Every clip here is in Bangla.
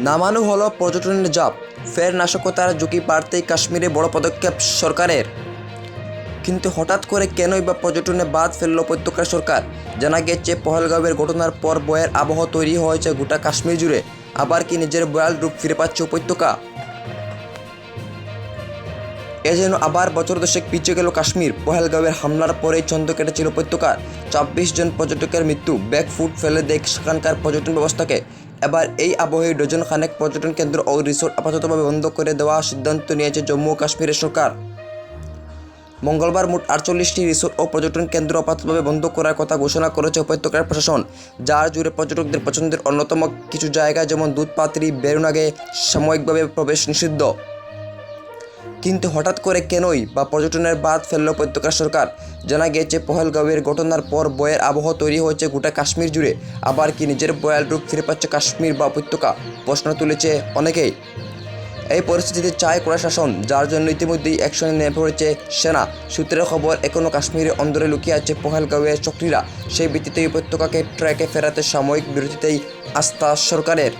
নামানো হলো পর্যটনের জাপ। ফের নাশকতার ঝুঁকি বাড়তেই কাশ্মীরে বড় পদক্ষেপ সরকারের। কিন্তু হঠাৎ করে কেনই বা পর্যটনে বাদ ফেলল উপত্যকার সরকার? জানা গেছে, পহলগাঁওয়ের ঘটনার পর বয়ের আবহ তৈরি হয়েছে গোটা কাশ্মীর জুড়ে। আবার কি নিজের বয়াল রূপ ফিরে পাচ্ছে উপত্যকা? এ যেন আবার বছর দশেক পিছিয়ে গেল কাশ্মীর। পহেলগাঁওয়ের হামলার পরেই ছন্দ কেটেছিল উপত্যকার চব্বিশ জন পর্যটকের মৃত্যু। ব্যাকফুট ফেলে দেখ সেখানকার পর্যটন ব্যবস্থাকে এবার এই আবহে ডজন খানেক পর্যটন কেন্দ্র ও রিসোর্ট আপাততভাবে বন্ধ করে দেওয়া সিদ্ধান্ত নিয়েছে জম্মু ও কাশ্মীরের সরকার। মঙ্গলবার মোট আটচল্লিশটি রিসোর্ট ও পর্যটন কেন্দ্র আপাততভাবে বন্ধ করার কথা ঘোষণা করেছে উপত্যকার প্রশাসন, যার জুড়ে পর্যটকদের পছন্দের অন্যতম কিছু জায়গা যেমন দুধপাত্রি, বেরুনাগে সাময়িকভাবে প্রবেশ নিষিদ্ধ। কিন্তু হঠাৎ করে কেনই বা পর্যটনের বাদ ফেলল উপত্যকা সরকার? জানা গিয়েছে, পহেলগাঁওয়ের ঘটনার পর বয়ের আবহ তৈরি হয়েছে গোটা কাশ্মীর জুড়ে। আবার কি নিজের বয়াল রূপ ফিরে পাচ্ছে কাশ্মীর বা উপত্যকা? প্রশ্ন তুলেছে অনেকেই। এই পরিস্থিতিতে চায় কড়া শাসন, যার জন্য ইতিমধ্যেই অ্যাকশনে নেমে পড়েছে সেনা। সূত্রের খবর এখনও কাশ্মীরের অন্দরে লুকিয়ে আছে পহেলগাঁওয়ের চক্রীরা। সেই ভিত্তিতেই উপত্যকাকে ট্র্যাকে ফেরাতে সাময়িক বিরতিতেই আস্থা সরকারের।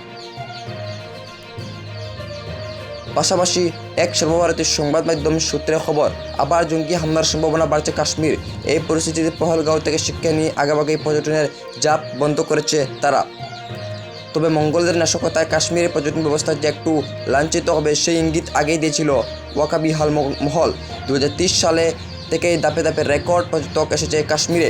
পাশাপাশি এক সর্বভারতীয় সংবাদ মাধ্যম সূত্রে খবর, আবার জঙ্গি হামলার সম্ভাবনা বাড়ছে কাশ্মীর। এই পরিস্থিতিতে পহলগাঁও থেকে শিক্ষা নিয়ে আগেভাগেই পর্যটনের জাপ বন্ধ করেছে তারা। তবে মঙ্গলদের নাশকতায় কাশ্মীরের পর্যটন ব্যবস্থা যে একটু লাঞ্ছিত হবে, সেই ইঙ্গিত আগেই দিয়েছিল ওয়াকাবি হাল মহল। দু হাজার ত্রিশ সালে থেকে দাপে দাপে রেকর্ড পর্যটক এসেছে কাশ্মীরে।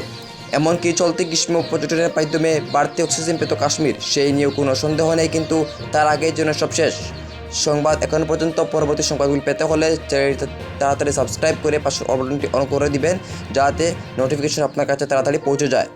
এমনকি চলতি গ্রীষ্ম পর্যটনের মাধ্যমে বাড়তি অক্সিজেন পেত কাশ্মীর। সেই নিয়েও কোনো সন্দেহ নেই, কিন্তু তার আগের জন্য সব শেষ সংবাদ এখন পর্যন্ত পরবর্তী সংবাদগুলি পেতে হলে চ্যানেলটি তাড়াতাড়ি সাবস্ক্রাইব করে পাশে অবটনটি অন করে দিবেন, যাতে নোটিফিকেশন আপনার কাছে তাড়াতাড়ি পৌঁছে যায়।